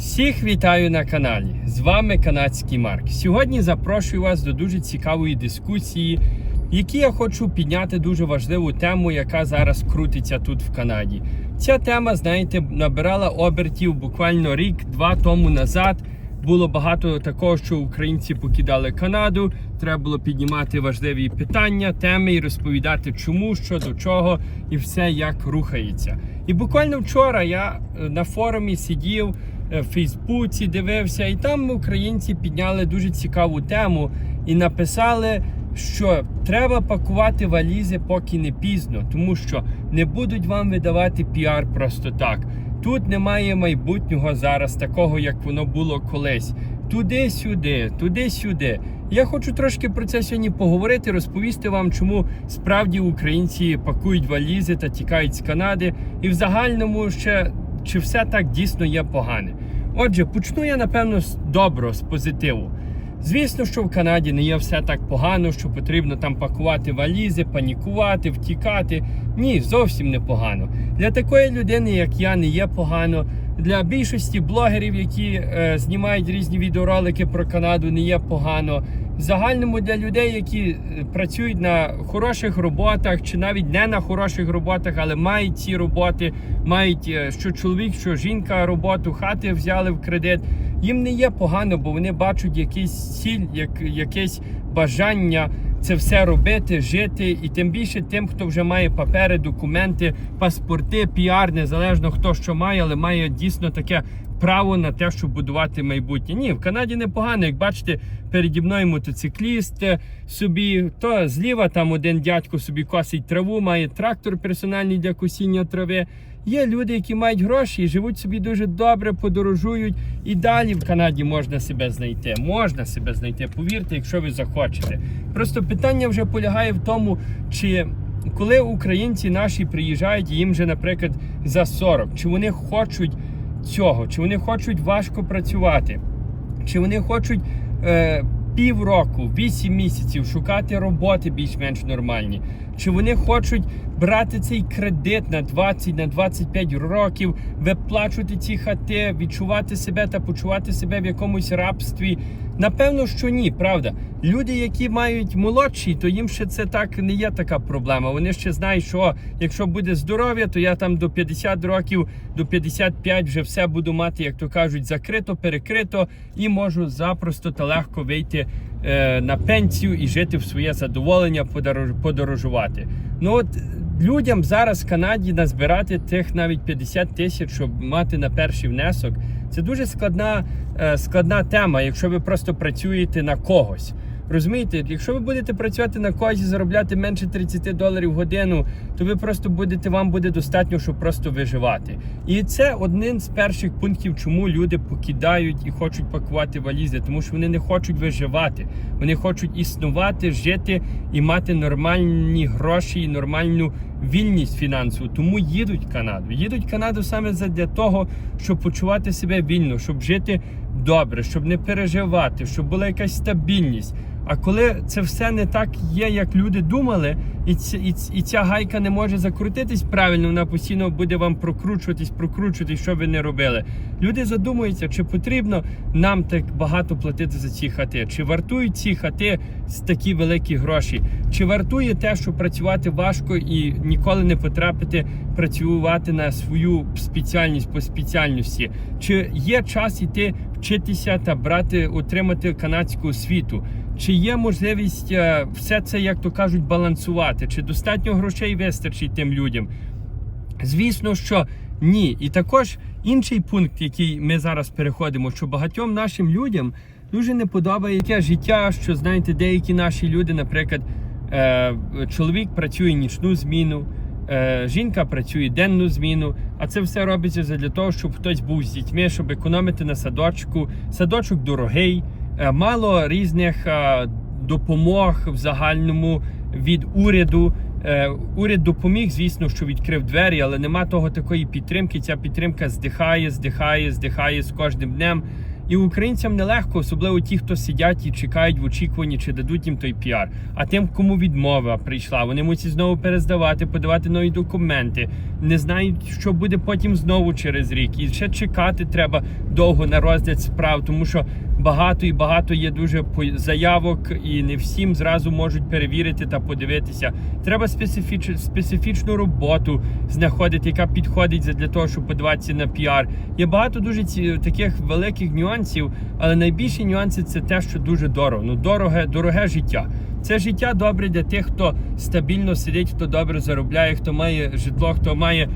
Всіх вітаю на каналі. З вами канадський Марк. Сьогодні запрошую вас до дуже цікавої дискусії, в якій я хочу підняти дуже важливу тему, яка зараз крутиться тут в Канаді. Ця тема, знаєте, набирала обертів буквально рік-два тому назад. Було багато такого, що українці покидали Канаду. Треба було піднімати важливі питання, теми і розповідати, чому, що до чого, і все як рухається. І буквально вчора я е, на форумі сидів в Фейсбуці, дивився, і там українці підняли дуже цікаву тему і написали, що треба пакувати валізи, поки не пізно, тому що не будуть вам видавати піар просто так. Тут немає майбутнього зараз, такого як воно було колись. Туди-сюди, туди-сюди. Я хочу трошки про це сьогодні поговорити, розповісти вам, чому справді українці пакують валізи та тікають з Канади, і в загальному ще чи все так дійсно є погане. Отже, почну я напевно з добро, з позитиву. Звісно, що в Канаді не є все так погано, що потрібно там пакувати валізи, панікувати, втікати. Ні, зовсім не погано. Для такої людини, як я, не є погано. Для більшості блогерів, які е, знімають різні відеоролики про Канаду, не є погано. В загальному для людей, які е, працюють на хороших роботах, чи навіть не на хороших роботах, але мають ці роботи, мають е, що чоловік, що жінка роботу, хати взяли в кредит. Їм не є погано, бо вони бачать якийсь ціль, як, якесь бажання це все робити, жити, і тим більше тим, хто вже має папери, документи, паспорти, піар, незалежно хто що має, але має дійсно таке право на те, щоб будувати майбутнє. Ні, в Канаді непогано, як бачите, переді мною мотоцикліст е, собі, то зліва там один дядько собі косить траву, має трактор персональний для косіння трави. Є люди, які мають гроші живуть собі дуже добре, подорожують. І далі в Канаді можна себе знайти. Можна себе знайти, повірте, якщо ви захочете. Просто питання вже полягає в тому, чи коли українці наші приїжджають, їм вже, наприклад, за 40, чи вони хочуть цього, чи вони хочуть важко працювати, чи вони хочуть. Е, Півроку, 8 місяців шукати роботи більш-менш нормальні. Чи вони хочуть брати цей кредит на 20 на 25 років, виплачувати ці хати, відчувати себе та почувати себе в якомусь рабстві? Напевно, що ні, правда. Люди, які мають молодші, то їм ще це так не є така проблема. Вони ще знають, що якщо буде здоров'я, то я там до 50 років, до 55 вже все буду мати, як то кажуть, закрито, перекрито, і можу запросто та легко вийти на пенсію і жити в своє задоволення, подорож, подорожувати. Ну от людям зараз в Канаді назбирати тих навіть 50 тисяч, щоб мати на перший внесок. Це дуже складна, е, складна тема, якщо ви просто працюєте на когось. Розумієте, якщо ви будете працювати на когось і заробляти менше 30 доларів в годину, то ви просто будете, вам буде достатньо, щоб просто виживати. І це один з перших пунктів, чому люди покидають і хочуть пакувати валізи, тому що вони не хочуть виживати. Вони хочуть існувати, жити і мати нормальні гроші і нормальну вільність фінансову. Тому їдуть в Канаду. Їдуть в Канаду саме для того, щоб почувати себе вільно, щоб жити добре, щоб не переживати, щоб була якась стабільність. А коли це все не так є, як люди думали, і ці, і, і ця гайка не може закрутитись правильно, вона постійно буде вам прокручуватись, прокручуватись, що ви не робили. Люди задумуються, чи потрібно нам так багато платити за ці хати, чи вартують ці хати з такі великі гроші, чи вартує те, що працювати важко і ніколи не потрапити працювати на свою спеціальність по спеціальності, чи є час іти вчитися та брати, отримати канадську освіту. Чи є можливість е, все це, як то кажуть, балансувати? Чи достатньо грошей вистачить тим людям? Звісно, що ні. І також інший пункт, який ми зараз переходимо, що багатьом нашим людям дуже не подобається життя, що знаєте, деякі наші люди, наприклад, е, чоловік працює нічну зміну. е, Жінка працює денну зміну, а це все робиться для того, щоб хтось був з дітьми, щоб економити на садочку. Садочок дорогий, е, мало різних допомог в загальному від уряду. Е, Уряд допоміг, звісно, що відкрив двері, але нема того такої підтримки. Ця підтримка здихає, здихає, здихає з кожним днем. І українцям нелегко, особливо ті, хто сидять і чекають в очікуванні, чи дадуть їм той піар. А тим, кому відмова прийшла, вони мусять знову перездавати, подавати нові документи, не знають, що буде потім знову через рік. І ще чекати треба довго на розгляд справ, тому що багато і багато є дуже заявок, і не всім зразу можуть перевірити та подивитися. Треба специфіч... специфічну роботу знаходити, яка підходить для того, щоб подаватися на піар. Є багато дуже ці таких великих нюансів, але найбільші нюанси це те, що дуже дорого. Ну дороге, дороге життя. Це життя добре для тих, хто стабільно сидить, хто добре заробляє, хто має житло, хто має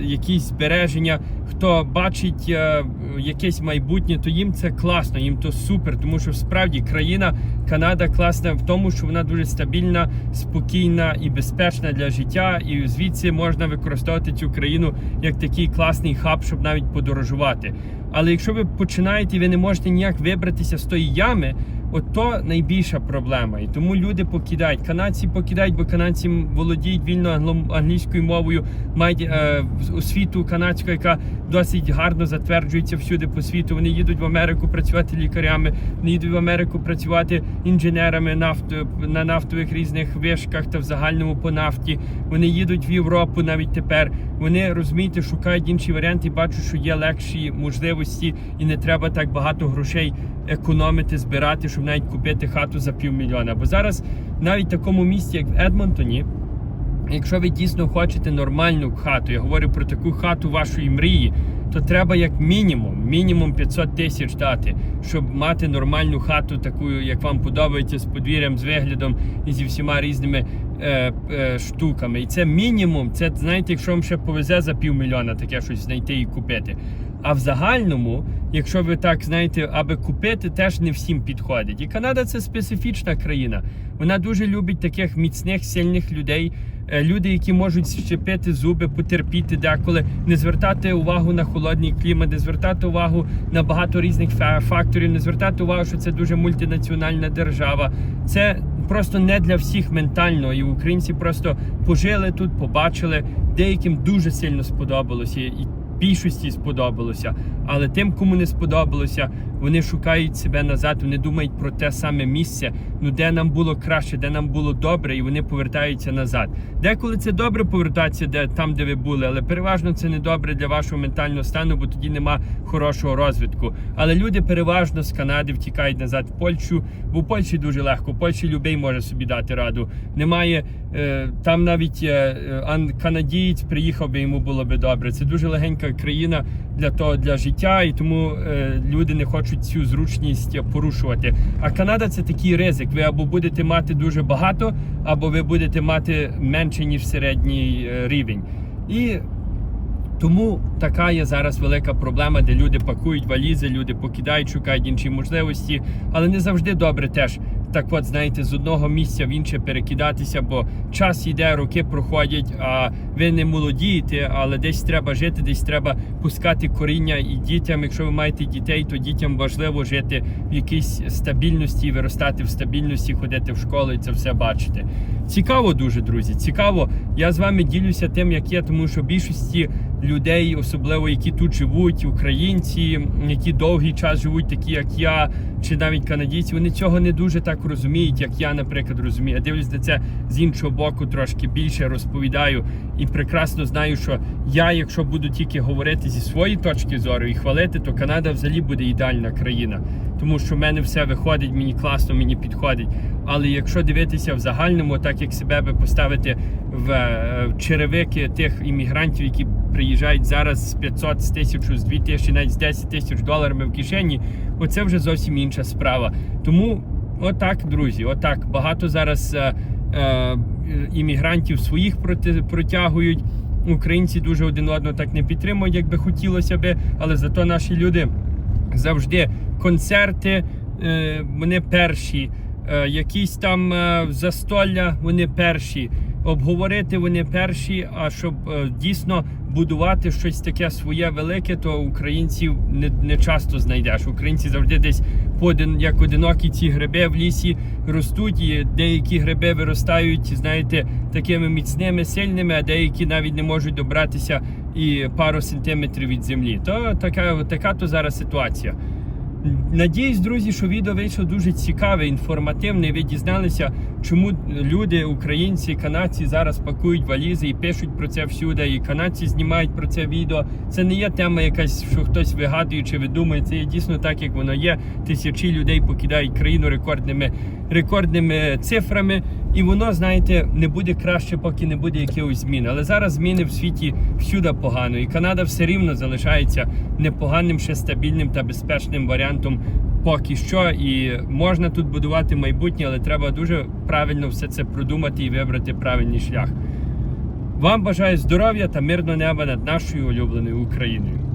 якісь збереження, хто бачить е, якесь майбутнє, то їм це класно, їм то супер, тому що справді країна Канада класна в тому, що вона дуже стабільна, спокійна і безпечна для життя. І звідси можна використовувати цю країну як такий класний хаб, щоб навіть подорожувати. Але якщо ви починаєте ви не можете ніяк вибратися з тої ями, от то найбільша проблема. І тому люди покидають. Канадці покидають, бо канадці володіють вільно англійською мовою, мають е, освіту канадську, яка досить гарно затверджується всюди по світу. Вони їдуть в Америку працювати лікарями, вони їдуть в Америку працювати інженерами нафт, на нафтових різних вишках та в загальному по нафті. Вони їдуть в Європу навіть тепер. Вони розумієте, шукають інші варіанти, бачать, що є легші можливості, і не треба так багато грошей економити, збирати, щоб навіть купити хату за півмільйона. Бо зараз навіть в такому місті, як в Едмонтоні, Якщо ви дійсно хочете нормальну хату, я говорю про таку хату вашої мрії, то треба як мінімум, мінімум 500 тисяч дати, щоб мати нормальну хату, таку, як вам подобається, з подвір'ям, з виглядом і зі всіма різними е, е, штуками. І це мінімум, це знаєте, якщо вам ще повезе за півмільйона таке щось знайти і купити. А в загальному, якщо ви так знаєте, аби купити, теж не всім підходить. І Канада це специфічна країна. Вона дуже любить таких міцних, сильних людей. Е, Люди, які можуть щепити зуби, потерпіти деколи, не звертати увагу на холодний клімат, не звертати увагу на багато різних факторів, не звертати увагу, що це дуже мультинаціональна держава. Це просто не для всіх ментально. І українці просто пожили тут, побачили. Деяким дуже сильно сподобалося. Більшості сподобалося, але тим, кому не сподобалося, вони шукають себе назад, вони думають про те саме місце, ну де нам було краще, де нам було добре, і вони повертаються назад. Деколи це добре повертатися, де там, де ви були, але переважно це не добре для вашого ментального стану, бо тоді нема хорошого розвитку. Але люди переважно з Канади втікають назад в Польщу, бо в Польщі дуже легко. В Польщі любий може собі дати раду. Немає там навіть е, е, канадієць приїхав би йому було би добре. Це дуже легенька країна для того для життя, і тому е, люди не хочуть цю зручність порушувати. А Канада це такий ризик. Ви або будете мати дуже багато, або ви будете мати менше ніж середній е, рівень. І тому така є зараз велика проблема, де люди пакують валізи, люди покидають, шукають інші можливості, але не завжди добре теж. Так от, знаєте, з одного місця в інше перекидатися, бо час йде, роки проходять, а ви не молодієте, але десь треба жити, десь треба пускати коріння і дітям. Якщо ви маєте дітей, то дітям важливо жити в якійсь стабільності, виростати в стабільності, ходити в школу і це все бачити. Цікаво дуже, друзі. Цікаво. Я з вами ділюся тим, як є, тому що більшості людей, особливо які тут живуть, українці, які довгий час живуть, такі як я, чи навіть канадійці, вони цього не дуже так розуміють, як я, наприклад, розумію. Я дивлюсь на це з іншого боку, трошки більше розповідаю і прекрасно знаю, що я, якщо буду тільки говорити зі своєї точки зору і хвалити, то Канада взагалі буде ідеальна країна. Тому що в мене все виходить, мені класно, мені підходить. Але якщо дивитися в загальному, так як себе би поставити в, е, в черевики тих іммігрантів, які приїжджають зараз з 500, з 1000, з 2000, навіть з 10 тисяч доларами в кишені, оце вже зовсім інша справа. Тому отак, друзі, отак багато зараз е, е, іммігрантів своїх проти, протягують. Українці дуже один одного так не підтримують, як би хотілося би, але зато наші люди завжди концерти, е, вони перші, е, якісь там е, застолля, вони перші. Обговорити вони перші. А щоб дійсно будувати щось таке своє велике, то українців не, не часто знайдеш. Українці завжди десь подин, як одинокі ці гриби в лісі ростуть, і деякі гриби виростають, знаєте, такими міцними, сильними, а деякі навіть не можуть добратися і пару сантиметрів від землі. То така, така то зараз ситуація. Надіюсь, друзі, що відео вийшло дуже цікаве, інформативне. Ви дізналися, чому люди, українці, канадці зараз пакують валізи і пишуть про це всюди. І канадці знімають про це відео. Це не є тема якась, що хтось вигадує чи видумує. Це є дійсно так, як воно є. Тисячі людей покидають країну рекордними, рекордними цифрами. І воно, знаєте, не буде краще, поки не буде якихось змін. Але зараз зміни в світі всюди погано. І Канада все рівно залишається непоганим, ще стабільним та безпечним варіантом поки що. І можна тут будувати майбутнє, але треба дуже правильно все це продумати і вибрати правильний шлях. Вам бажаю здоров'я та мирного неба над нашою улюбленою Україною.